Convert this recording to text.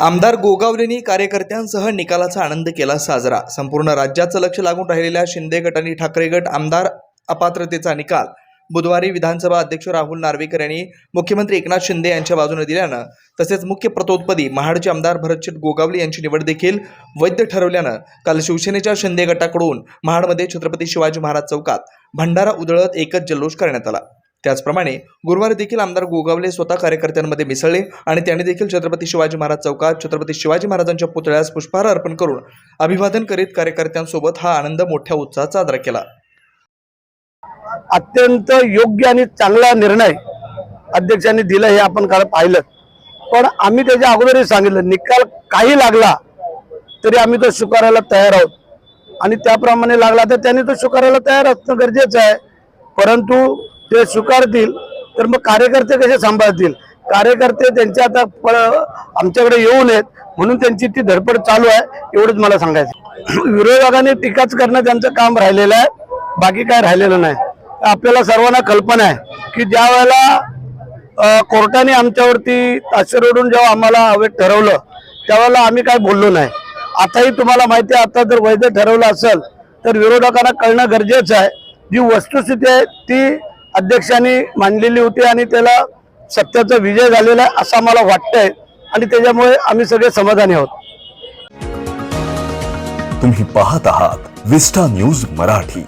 आमदार गोगावलेंनी कार्यकर्त्यांसह निकालाचा आनंद केला साजरा. संपूर्ण राज्याचं लक्ष लागून राहिलेल्या शिंदे गट आणि ठाकरे गट आमदार अपात्रतेचा निकाल. बुधवारी विधानसभा अध्यक्ष राहुल नार्वेकर यांनी मुख्यमंत्री एकनाथ शिंदे यांच्या बाजूने दिल्यानं तसेच मुख्य प्रतोत्पदी महाडचे आमदार भरतशेठ गोगावले यांची निवड देखील वैध ठरवल्यानं काल शिवसेनेच्या शिंदे गटाकडून महाडमध्ये छत्रपती शिवाजी महाराज चौकात भंडारा उधळत एकच जल्लोष करण्यात आला. त्याचप्रमाणे गुरुवारी देखील आमदार गोगावले स्वतः कार्यकर्त्यांमध्ये मिसळले आणि त्यांनी देखील छत्रपती शिवाजी महाराज चौकात छत्रपती शिवाजी महाराजांच्या पुतळ्यास पुष्पहार अर्पण करून अभिवादन करीत कार्यकर्त्यांसोबत हा आनंद मोठ्या उत्साहात साजरा केला. अत्यंत योग्य आणि चांगला निर्णय अध्यक्षांनी दिला हे आपण काल पाहिलं. पण आम्ही त्याच्या अगोदरही सांगितलं निकाल काही लागला तरी आम्ही तो स्वीकारायला तयार आहोत. आणि त्याप्रमाणे लागला तर त्यांनी तो स्वीकारायला तयार असणं गरजेचं आहे. परंतु ते स्वीकारतील तर मग कार्यकर्ते कसे सांभाळतील? कार्यकर्ते त्यांचे आता प- आमच्याकडे येऊ नयेत म्हणून त्यांची ती धडपड चालू आहे एवढंच मला सांगायचं विरोधकांनी टीकाच करणं त्यांचं काम राहिलेलं आहे बाकी काय राहिलेलं नाही. आपल्याला सर्वांना कल्पना आहे की ज्या वेळेला कोर्टाने आमच्यावरती ताशेरोडून जेव्हा आम्हाला हवे ठरवलं त्यावेळेला आम्ही काय बोललो नाही. आताही तुम्हाला माहिती आहे आता जर वैध ठरवलं असेल तर विरोधकांना कळणं गरजेचं आहे. जी वस्तुस्थिती आहे ती अध्यक्षांनी मांडलेली होती आणि त्याला सत्याचा विजय झालेला आहे असं आम्हाला वाटतंय. आणि त्याच्यामुळे आम्ही सगळे समाधानी आहोत. तुम्ही पाहत आहात विस्टा न्यूज मराठी.